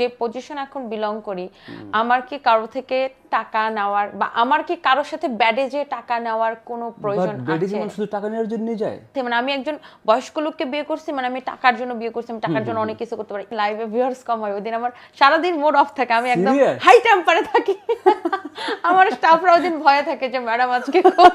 যে পজিশন এখন বিলং করি আমার কি কারও থেকে টাকা নেওয়ার বা আমার কি কারোর সাথে ব্যাডে যে টাকা নেওয়ার কোনো প্রয়োজন আছে? শুধু টাকা নেওয়ার জন্য যায়? মানে আমি একজন বয়স্ক লোককে বিয়ে করছি মানে আমি টাকার জন্য বিয়ে করছি আমি টাকার জন্য অনেক কিছু করতে পারি। লাইভে ভিউয়ার্স কম হয় ওই দিন আমার সারাদিন মুড অফ থাকে আমি একদম? হাই টেম্পারে থাকি। আমার স্টাফরা ওই দিন ভয়ে থাকে যে ম্যাডাম আজকে খুব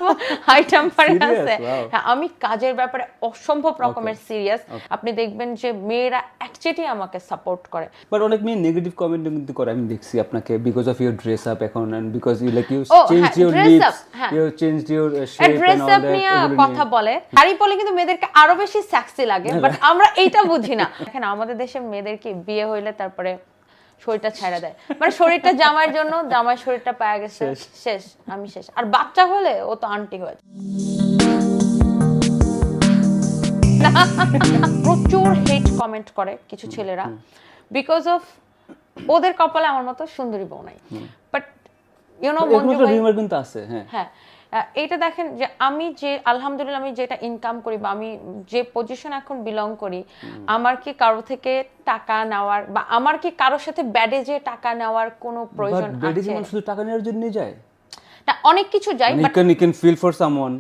হাই টেম্পারে আছে। হ্যাঁ আমি কাজের ব্যাপারে অসম্ভব রকমের সিরিয়াস আপনি দেখবেন যে মেয়েরা একচেটি আমাকে সাপোর্ট করে। বাট অনেক মেয়ে নেগেটিভ কমেন্ট কিন্তু করে আমি দেখছি আপনাকে because of your dress up এখন and because you like you change হ্যাঁ, ইউর লিপস হ্যাঁ। You change your shape dress and all up নিয়ে কথা বলে। শাড়ি পরলে কিন্তু মেয়েদেরকে আরও বেশি সেক্সি লাগে বাট আমরা এইটা বুঝি না। দেখেন আমাদের দেশে মেয়েদেরকে বিয়ে হইলে তারপরে শরীরটা ছেড়ে দেয়। মানে শরীরটা জামার জন্য জামার শরীরটা পাওয়া গেছে। শেষ। আমি শেষ। আর বাচ্চা হলে ও তো আন্টি হয়ে যায়। প্রচুর হেট কমেন্ট করে কিছু ছেলেরা। বিকজ অফ ওদের কপালে আমার মতো সুন্দরী বউ নাই। বাট ইউ নো মঞ্জু ভাই কিন্তু আছে হ্যাঁ। হ্যাঁ। এইটা দেখেন যে আমি যে আলহামদুলিল্লাহ আমি যেটা ইনকাম করি বা আমি যে পজিশন এখন বিলং করি আমার কি কারও থেকে টাকা নেওয়ার বা আমার কি কারোর সাথে ব্যাডে যে টাকা নেওয়ার কোনো প্রয়োজন আছে? শুধু টাকা নেওয়ার জন্য যায়? না অনেক কিছু মানে but you can feel for someone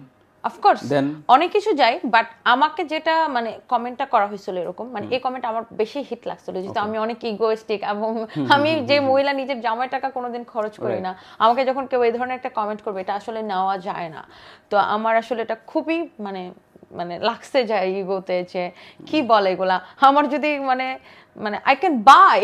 of course? অনেক কিছু যাই বাট আমাকে যেটা মানে কমেন্টটা করা হয়েছিল এরকম মানে এই কমেন্ট আমার বেশি হিট লাগছিল যেহেতু আমি অনেক ইগোয়েস্টিক এবং আমি যে মহিলা নিজের জামাই টাকা কোনোদিন খরচ করি না। আমাকে যখন কেউ এই ধরনের একটা কমেন্ট করবে এটা আসলে নেওয়া যায় না। তো আমার আসলে এটা খুবই মানে মানে লাগছে যায় ইগোতে যে কি বলে এগুলা? আমার যদি মানে মানে I can buy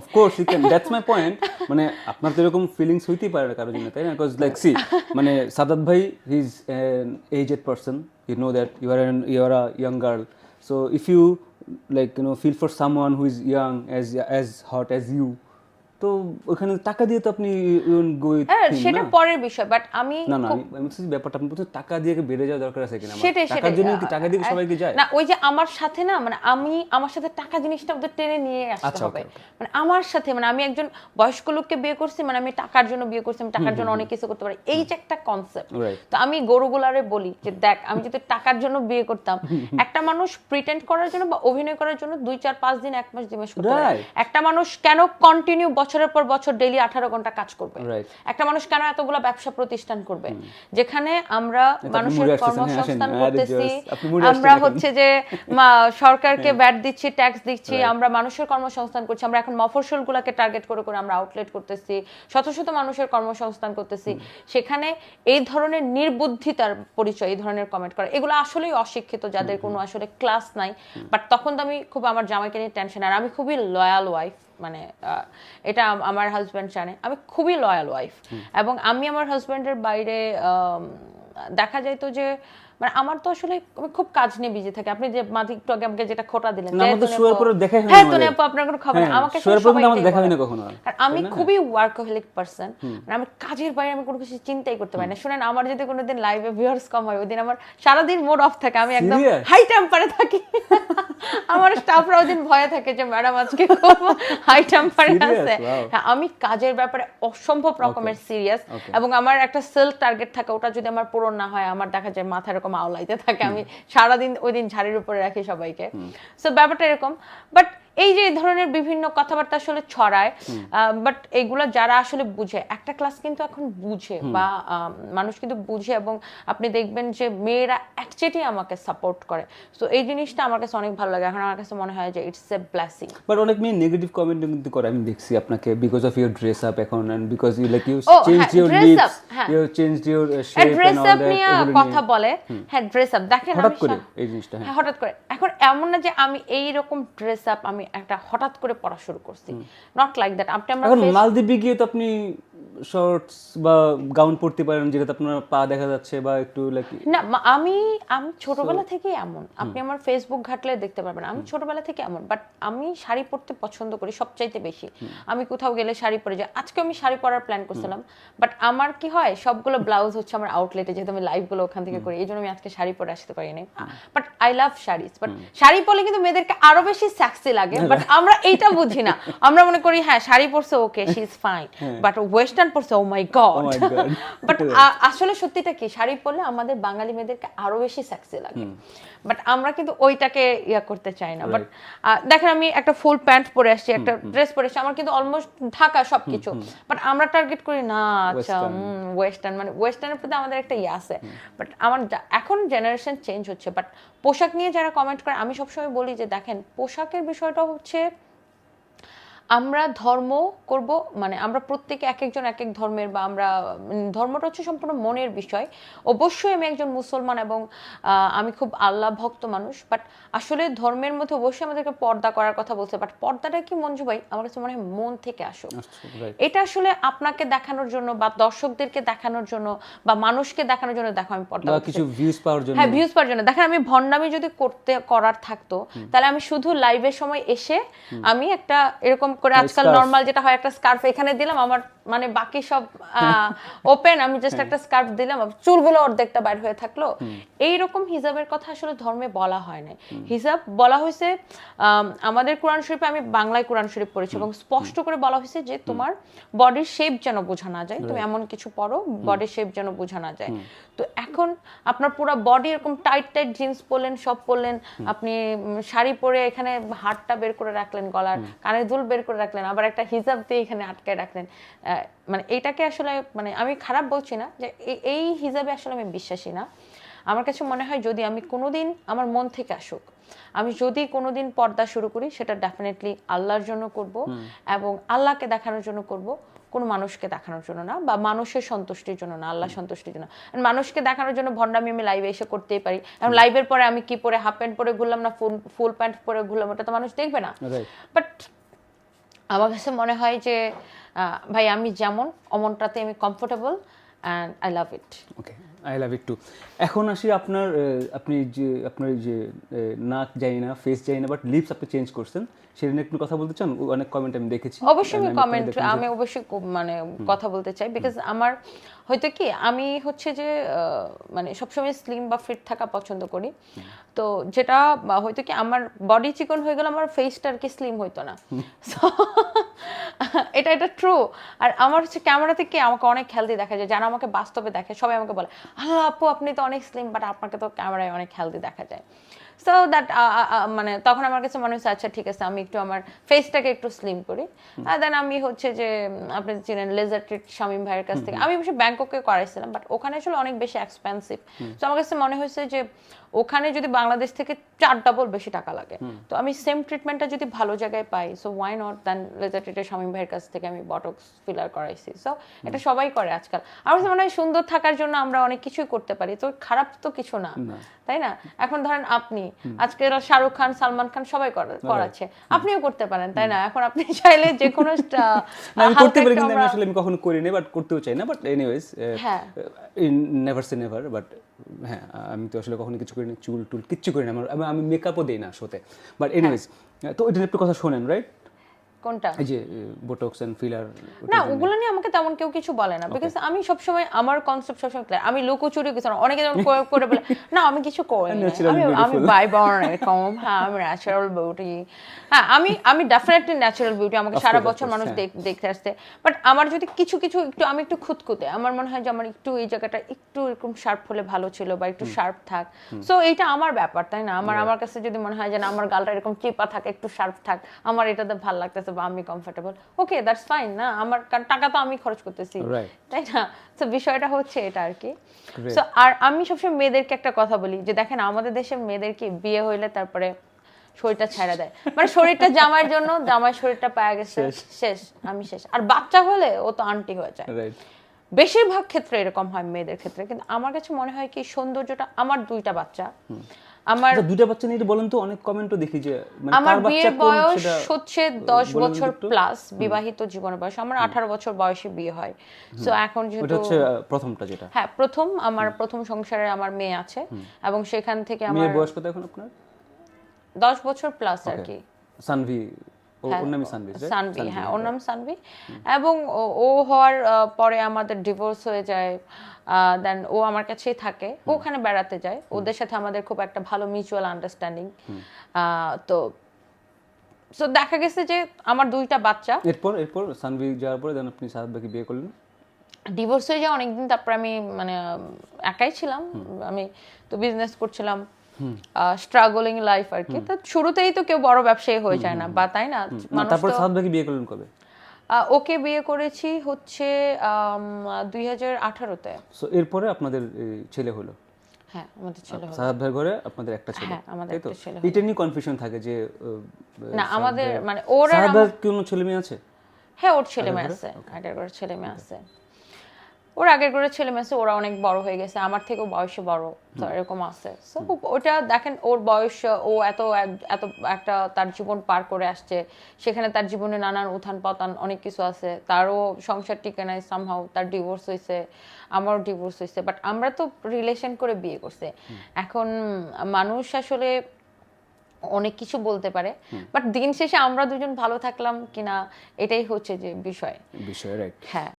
of course you can that's my point মানে আপনার তো এরকম ফিলিংস হইতেই পারে না কারোর জন্য, তাই না? বিকজ লাইক সি মানে সাদাত ভাই he is an aged person you know that you are you are a young girl so if you like you know feel for someone who is young as as hot as you তো ওখানে টাকা দিয়ে তো আপনি হ্যাঁ সেটা পরের বিষয় বাট আমি না না আমি আমি ব্যাপারটা আপনি বলছেন টাকা দিয়ে বেড়ে যাওয়া দরকার আছে কিনা? সেটাই টাকার জন্য কি টাকা দিয়ে কি আহ, সবাই কি যায়? না ওই যে আমার সাথে না মানে আমি আমার সাথে টাকা জিনিসটা ওদের টেনে নিয়ে আসতে আচ্ছা, হবে। মানে আমার সাথে মানে আমি একজন বয়স্ক লোককে বিয়ে করছি মানে আমি টাকার জন্য বিয়ে করছি আমি টাকার জন্য অনেক কিছু করতে পারি। এই যে একটা কনসেপ্ট তো আমি গরুগুলারে বলি যে দেখ আমি যদি টাকার জন্য বিয়ে করতাম একটা মানুষ প্রিটেন্ড করার জন্য বা অভিনয় করার জন্য দুই চার পাঁচ দিন এক মাস দুই মাস করতে একটা মানুষ কেন কন্টিনিউ বছরের পর বছর ডেইলি আঠারো ঘণ্টা কাজ করবে। একটা মানুষ কেন এতগুলো ব্যবসা প্রতিষ্ঠান করবে? যেখানে আমরা মানুষের হ্যাঁ। কর্মসংস্থান করতেছি আমরা হচ্ছে যে সরকারকে ভ্যাট দিচ্ছি ট্যাক্স দিচ্ছি আমরা মানুষের কর্মসংস্থান করছি আমরা এখন মফস্বল গুলাকে টার্গেট করে করে আমরা আউটলেট করতেছি শত শত মানুষের কর্মসংস্থান করতেছি। সেখানে এই ধরনের নির্বুদ্ধিতার পরিচয় এই ধরনের কমেন্ট করা এগুলো আসলেই অশিক্ষিত যাদের কোনো আসলে ক্লাস নাই। বাট তখন তো আমি খুব আমার জামাইকে নিয়ে টেনশন আর আমি খুবই লয়াল ওয়াইফ মানে এটা আমার হাজব্যান্ড জানে। আমি খুবই লয়াল ওয়াইফ এবং আমি আমার হাজব্যান্ডের বাইরে দেখা যায় তো যে মানে আমার তো আসলে আমি খুব কাজ নিয়ে বিজি থাকি। আপনি যে মাঝে একটু আগে আমাকে যেটা খোটা দিলেন না, হ্যাঁ। তুনে আপু আপনার কোনো খবর হ্যাঁ, আমাকে দেখা হয়নি বলে। কখনো আর। আমি খুবই ওয়ার্কহলিক পারসন মানে আমি কাজের বাইরে আমি কোনো কিছু চিন্তাই করতে পারি না। শুনেন আমার যদি কোনোদিন লাইভে ভিউয়ার্স কম হয় ওই দিন আমার সারাদিন মোড অফ থাকে। আমি একদম? হাই টেম্পারে থাকি। আমার স্টাফরা ওদিন দিন ভয়ে থাকে যে ম্যাডাম আজকে খুব হাই টেম্পারে আছে। হ্যাঁ আমি কাজের ব্যাপারে অসম্ভব রকমের সিরিয়াস এবং আমার একটা সেলফ টার্গেট থাকে ওটা যদি আমার পূরণ না হয় আমার দেখা যায় মাথা এরকম আওলাইতে থাকে। আমি সারাদিন ওই দিন ঝাড়ির উপরে রাখি সবাইকে। সো ব্যাপারটা এরকম। বাট এই যে এই ধরনের বিভিন্ন কথাবার্তা আসলে ছড়ায় বাট এইগুলো যারা আসলে বুঝে একটা ক্লাস কিন্তু এখন বুঝে বা মানুষ কিন্তু বুঝে এবং আপনি দেখবেন যে মেয়েরা একচেটি আমাকে সাপোর্ট করে। তো এই জিনিসটা আমার কাছে অনেক ভালো লাগে। এখন আমার কাছে মনে হয় যে ইটস এ ব্লেসিং বাট অনেক মেয়ে নেগেটিভ কমেন্ট কিন্তু করে। আমি দেখছি আপনাকে because of your dress up এখন and because you like you change your lips. You change your shape and all নিয়ে কথা বলে হ্যাঁ ড্রেস আপ দেখেন হঠাৎ করে এই জিনিসটা হ্যাঁ। হ্যাঁ হঠাৎ করে। এখন এমন না যে আমি এই রকম ড্রেস আপ আমি একটা হঠাৎ করে পড়া শুরু করছি। নট লাইক দ্যাট আপনি আমরা মালদ্বীপে গিয়ে তো আপনি শর্টস বা গাউন পরতে পারেন যেটাতে আপনার পা দেখা যাচ্ছে বা একটু লাইক না আমি আমি ছোটবেলা থেকে এমন। আপনি আমার ফেসবুক ঘাটলে দেখতে পারবেন। আমি ছোটবেলা থেকে এমন বাট আমি শাড়ি পরতে পছন্দ করি সবচাইতে বেশি। আমি কোথাও গেলে শাড়ি পরে যাই। আজকে আমি শাড়ি পরার প্ল্যান করছিলাম বাট আমার কি হয় সবগুলো ব্লাউজ হচ্ছে আমার আউটলেটে যেহেতু আমি লাইভগুলো ওখান থেকে করি এই জন্য আমি আজকে শাড়ি পরে আসতে পারিনি। But I love saris but sari পরলে কিন্তু মেয়েদেরকে আরও বেশি সেক্সি লাগে বাট আমরা এইটা বুঝি না। আমরা মনে করি হ্যাঁ শাড়ি পরছে okay she is fine but western western পরছে ও মাই গড. বাট আসলে সত্যিটা কি? শাড়ি পরলে আমাদের বাঙালি মেয়েদেরকে আরও বেশি সেক্সি লাগে। বাট আমরা কিন্তু ওইটাকে ইয়া করতে চাই না। বাট দেখেন আমি একটা ফুল প্যান্ট পরে আসছি একটা ড্রেস পরে আসছি আমার কিন্তু অলমোস্ট ঢাকা সবকিছু। বাট আমরা টার্গেট করি না আচ্ছা. ওয়েস্টার্ন মানে ওয়েস্টার্নের প্রতি আমাদের একটা ইয়ে আছে। বাট আমার এখন জেনারেশন চেঞ্জ হচ্ছে। বাট পোশাক নিয়ে যারা কমেন্ট করে আমি সবসময় বলি যে দেখেন পোশাকের বিষয়টা হচ্ছে আমরা ধর্ম করব মানে আমরা প্রত্যেকে এক একজন এক এক ধর্মের বা আমরা ধর্মটা হচ্ছে সম্পূর্ণ মনের বিষয়। অবশ্যই আমি একজন মুসলমান এবং আমি খুব আল্লাহ ভক্ত মানুষ বাট আসলে ধর্মের মধ্যে অবশ্যই আমাদেরকে পর্দা করার কথা বলছে বাট পর্দাটা কি মঞ্জু ভাই? আমার কাছে মনে হয় মন থেকে আসুক। রাইট এটা আসলে আপনাকে দেখানোর জন্য বা দর্শকদেরকে দেখানোর জন্য বা মানুষকে দেখানোর জন্য দেখো আমি পর্দা কিছু ভিউজ পাওয়ার জন্য। হ্যাঁ ভিউজ পাওয়ার জন্য। দেখেন আমি ভন্ডামি যদি করতে করার থাকতো তাহলে আমি শুধু লাইভের সময় এসে আমি একটা এরকম করে আজকাল নর্মাল যেটা হয় একটা স্কার্ফ এখানে দিলাম আমার মানে বাকি সব ওপেন আমি জাস্ট একটা স্কার্ফ দিলাম চুলগুলো অর্ধেকটা বাইর হয়ে থাকল। এইরকম হিজাবের কথা আসলে ধর্মে বলা হয় না হিজাব বলা হয়েছে আমাদের কোরআন শরীফে আমি বাংলায় কোরআন শরীফ পড়েছি এবং স্পষ্ট করে বলা হয়েছে যে তোমার বডির শেপ যেন বোঝা না যায়। তুমি এমন কিছু পরো বডির শেপ যেন বোঝা না যায়। তো এখন আপনার পুরো বডি এরকম টাইট টাইট জিন্স পরলেন সব পরলেন আপনি শাড়ি পরে এখানে হাতটা বের করে রাখলেন গলার কানের দুল বের করে রাখলেন আবার একটা হিজাব দিয়ে এখানে আটকায় রাখলেন। মানে এটাকে আসলে মানে আমি খারাপ বলছি না যে এই হিজাবে আসলে আমি বিশ্বাসী না। আমার কাছে মনে হয় যদি আমি কোনোদিন আমার মন থেকে আসুক আমি যদি কোনোদিন পর্দা শুরু করি সেটা ডেফিনেটলি আল্লাহর জন্য করব এবং আল্লাহকে দেখানোর জন্য করব কোনো মানুষকে দেখানোর জন্য না বা মানুষের সন্তুষ্টির জন্য না আল্লাহ সন্তুষ্টির জন্য। মানুষকে দেখানোর জন্য ভণ্ডামি আমি লাইভে এসে করতেই পারি। এবং লাইভের পরে আমি কি পরে হাফ প্যান্ট পরে ঘুরলাম না ফুল ফুল প্যান্ট পরে ঘুরলাম ওটা তো মানুষ দেখবে না। বাট আমার কাছে মনে হয় যে ভাই, আমি যেমন অমনটাতে আমি comfortable and I love it okay I love it too. এখন আসি আপনার আপনি যে আপনার যে নাক জানি না ফেস জানি না বাট লিপস আপনি চেঞ্জ করছেন সেটা নিয়ে একটু কথা বলতে চান? অনেক কমেন্ট আমি দেখেছি। অবশ্যই আমি কমেন্ট আমি অবশ্যই মানে কথা বলতে চাই বিকজ আমার হয়তো কি আমি হচ্ছে যে মানে সবসময় স্লিম বা ফিট থাকা পছন্দ করি। তো যেটা হয়তো কি আমার বডি চিকন হয়ে গেলে আমার ফেসটা আর কি স্লিম হইতো না। এটা এটা ট্রু আর আমার হচ্ছে ক্যামেরা থেকে আমাকে অনেক হেলদি দেখা যায় যারা আমাকে বাস্তবে দেখে সবাই আমাকে বলে, আল্লাহ আপু, আপনি তো অনেক স্লিম বাট আপনাকে তো ক্যামেরায় অনেক হেলদি দেখা যায়। সো দ্যাট মানে তখন আমার কাছে মনে হচ্ছে আচ্ছা ঠিক আছে আমি একটু আমার ফেসটাকে একটু স্লিম করি। আর দেন আমি হচ্ছে যে আপনি চিনেন লেজার ট্রিট শামীম ভাইয়ের কাছ থেকে। আমি অবশ্য ব্যাংককে করাইছিলাম বাট ওখানে আসলে অনেক বেশি এক্সপেন্সিভ তো আমার কাছে মনে হয়েছে যে ওখানে যদি বাংলাদেশ থেকে চার ডাবল বেশি টাকা লাগে। তো আমি সেম ট্রিটমেন্টটা যদি ভালো জায়গায় পাই so why not then laser ট্রিটের Shamim ভাইয়ের কাছ থেকে আমি বটক্স ফিলার করাইছি। সো এটা সবাই করে আজকাল। আমার কাছে মনে হয় সুন্দর থাকার জন্য আমরা অনেক কিছুই করতে পারি তো খারাপ তো কিছু না। না। তাই না? এখন ধরেন আপনি আজকে এরা শাহরুখ খান সালমান খান সবাই করে- করাচ্ছে। আপনিও করতে পারেন তাই না? এখন আপনি চাইলে যে কোনো আমি করতে পারি কিন্তু আমি আসলে আমি কখনো করিনি বাট করতেও চাই না বাট এনিওয়েজ হ্যাঁ। নেভার সে নেভার বাট হ্যাঁ আমি তো আসলে কখনো কিছু করিনি চুল টুল কিচ্ছু করি না আমার আমি- মেকআপও দিই না শোতে। বাট এনিওয়েজ তো একটা একটু কথা শোনেন রাইট কোনটা? এই যে বোটক্স এন্ড ফিলার না ওগুলো নিয়ে আমাকে তেমন কেউ কিছু বলে না বিকজ আমি সবসময় আমার কনসেপ্ট সবসময় ক্লিয়ার আমি লুকোচুরি কিছু না অনেকে যেমন করে- করে বলে না আমি কিছু করি না। আমি আমি বাই বর্ন এরকম হ্যাঁ আমি ন্যাচারাল বিউটি হ্যাঁ আমি আমি ডেফিনেটলি ন্যাচারাল বিউটি আমাকে সারা বছর মানুষ হ্যাঁ। দেখতে আসতে বাট আমার যদি কিছু কিছু একটু আমি একটু খুঁতখুঁতে আমার মনে হয় যে আমার একটু এই জায়গাটা একটু এরকম শার্প হলে ভালো ছিল বা একটু শার্প থাক। সো এইটা আমার ব্যাপার তাই না? আমার আমার কাছে যদি মনে হয় যে না আমার গালটা এরকম চিপা থাকে একটু শার্প থাক আমার এটাতে ভালো লাগতেছে বা আমি কমফোর্টেবল ওকে দ্যাটস ফাইন না? আমার টাকা তো আমি খরচ করতেছি। তাই না? তো বিষয়টা হচ্ছে এটা আর কি। সো আর আমি সবসময় মেয়েদেরকে একটা কথা বলি যে দেখেন আমাদের দেশে মেয়েদেরকে বিয়ে হইলে তারপরে শরীরটা ছাড়া দেয়। মানে শরীরটা জামার জন্য জামার শরীরটা পাওয়া গেছে। শেষ। আমি শেষ। আর বাচ্চা হলে ও তো আন্টি হয়ে যায়। রাইট বেশিরভাগ ক্ষেত্রে এরকম হয় মেয়েদের ক্ষেত্রে কিন্তু আমার কাছে মনে হয় কি সৌন্দর্যটা আমার দুইটা বাচ্চা। আমার আচ্ছা দুইটা বাচ্চা নিয়ে বলেন তো অনেক কমেন্টও দেখি যে মানে আমার বিয়ের বয়স হচ্ছে দশ বছর প্লাস বিবাহিত জীবনের বয়স। আমার আঠারো বছর বয়সে বিয়ে হয়। তো এখন যেহেতু হচ্ছে প্রথমটা যেটা। হ্যাঁ প্রথম আমার প্রথম সংসারে আমার মেয়ে আছে এবং সেখান থেকে আমার বয়স কত এখন আপনার? দশ বছর প্লাস আর কি। সানভি সানভি হ্যাঁ ওর নাম সানভি এবং ও- হওয়ার পরে আমাদের ডিভোর্স হয়ে যায় দেন ও আমার কাছেই থাকে ও ওখানে বেড়াতে যায়। ওদের সাথে আমাদের খুব একটা ভালো মিউচুয়াল আন্ডারস্ট্যান্ডিং তো তো দেখা গেছে যে আমার দুইটা বাচ্চা। এরপর এরপর সানভি যাওয়ার পরে দেন আপনি সাহাদ ভাইকে বিয়ে করলেন? ডিভোর্স হয়ে যায় অনেকদিন তারপর আমি মানে একাই ছিলাম। আমি তো বিজনেস করছিলাম। স্ট্রাগলিং লাইফ আর কি। তো শুরুতেই তো কেউ বড় ব্যবসায়ী হয়ে যায় না বা তাই না? তারপর সাদ ভাইকে বিয়ে করলেন কবে? ওকে বিয়ে করেছি হচ্ছে দুই হাজার আঠারোতে। সো এরপরে আপনাদের ছেলে হলো? হ্যাঁ আমাদের ছেলে হলো। ঘরে আপনাদের একটা ছেলে। হ্যাঁ, আমাদের একটা ছেলে এটা নিয়ে কনফিউশন থাকে যে না আমাদের মানে ওর কোনো ছেলে মেয়ে আছে? হ্যাঁ ওর ছেলে মেয়ে আছে আগের ঘরে ছেলে মেয়ে আছে। ওর আগের ঘরে ছেলে আছে ওরা অনেক বড় হয়ে গেছে। আমার থেকেও বয়সে বড় এরকম আছে। সো ওটা দেখেন ওর বয়স ও এত এত একটা তার জীবন পার করে আসছে। সেখানে তার জীবনে নানান উত্থান পতন অনেক কিছু আছে। তারও সংসার টিকে নাই সামহাও তার ডিভোর্স হয়েছে আমারও ডিভোর্স হয়েছে। বাট আমরা তো রিলেশন করে বিয়ে করছে। এখন মানুষ আসলে অনেক কিছু বলতে পারে। বাট দিন শেষে আমরা দুজন ভালো থাকলাম কিনা এটাই হচ্ছে যে বিষয়। বিষয় রাইট হ্যাঁ।